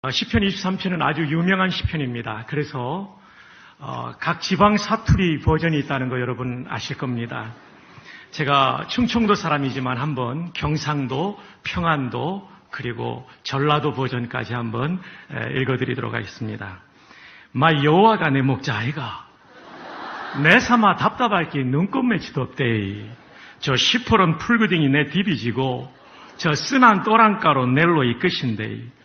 어, 시편 23편은 아주 유명한 시편입니다. 그래서 어, 각 지방 사투리 버전이 있다는 거 여러분 아실 겁니다. 제가 충청도 사람이지만 한번 경상도, 평안도, 그리고 전라도 버전까지 한번 에, 읽어드리도록 하겠습니다. 마 여호와가 내 목자 아이가 내 삼아 답답할 게 눈꽃매치도 없대. 저 시퍼런 풀구덩이 내 디비지고 저 쓴한 또랑가로 넬로 이끄신데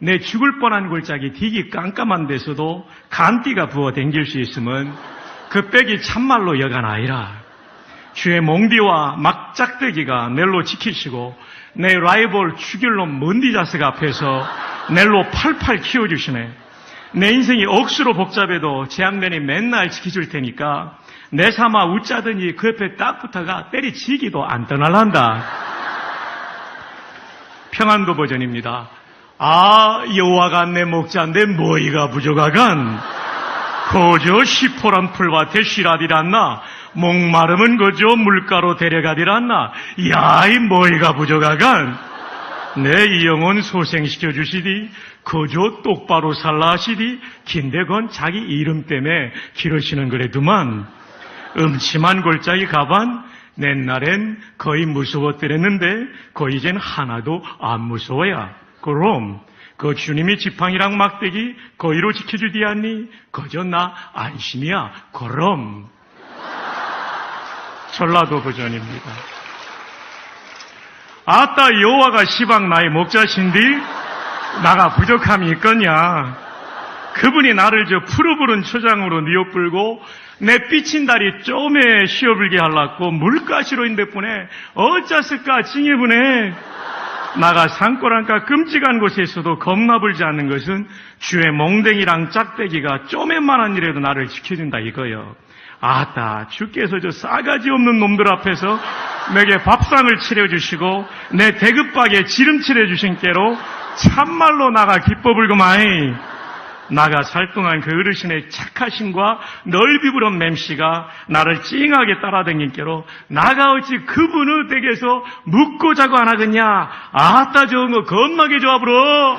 내 죽을 뻔한 골짜기 디기 깜깜한 데서도 간띠가 부어 댕길 수 있으면 그 빽이 참말로 여간 아니라 주의 몽디와 막짝대기가 넬로 지키시고 내 라이벌 죽일 놈 먼디자스가 앞에서 넬로 팔팔 키워주시네. 내 인생이 억수로 복잡해도 제 앞면이 맨날 지켜줄 테니까 내 삼아 웃자더니 그 옆에 딱 붙어가 때리치기도 안 떠날란다. 평안도 버전입니다. 아 여호와가 내 목자 내 머리가 부족하간 거저 시포란 풀과 대시라디란나 목마름은 거저 물가로 데려가디란나 야이 머리가 부족하간 내이 영혼 소생시켜 주시디 거저 똑바로 살라 하시디 긴데 건 자기 이름 때문에 기르시는 그래도만 음침한 골짜기 가반 옛날엔 거의 무서웠더랬는데 거의 이젠 하나도 안 무서워야 그럼 그 주님이 지팡이랑 막대기 거의로 지켜주디 않니? 거저 나 안심이야 그럼 전라도 버전입니다. 아따 여호와가 시방 나의 목자신디 나가 부족함이 있겠냐? 그분이 나를 저 푸르부른 초장으로 뉘어불고 내 삐친 다리 쪼매 쉬어불게 할랐고 물가시로 인데뿐에 어쩌을까 징해분에 나가 산골한가 끔찍한 곳에서도 겁나불지 않는 것은 주의 몽댕이랑 짝대기가 쪼매만한 일에도 나를 지켜준다 이거요. 아따 주께서 저 싸가지 없는 놈들 앞에서 내게 밥상을 차려주시고 내 대급박에 지름칠해 주신 깨로 참말로 나가 기뻐 불고마이 나가 살 동안 그 어르신의 착하심과 넓이 부른 맴씨가 나를 찡하게 따라다닌 게로 나가 어찌 그분의 댁에서 묵고 자고 안 하겠냐? 아따 좋은 거 겁나게 좋아 불어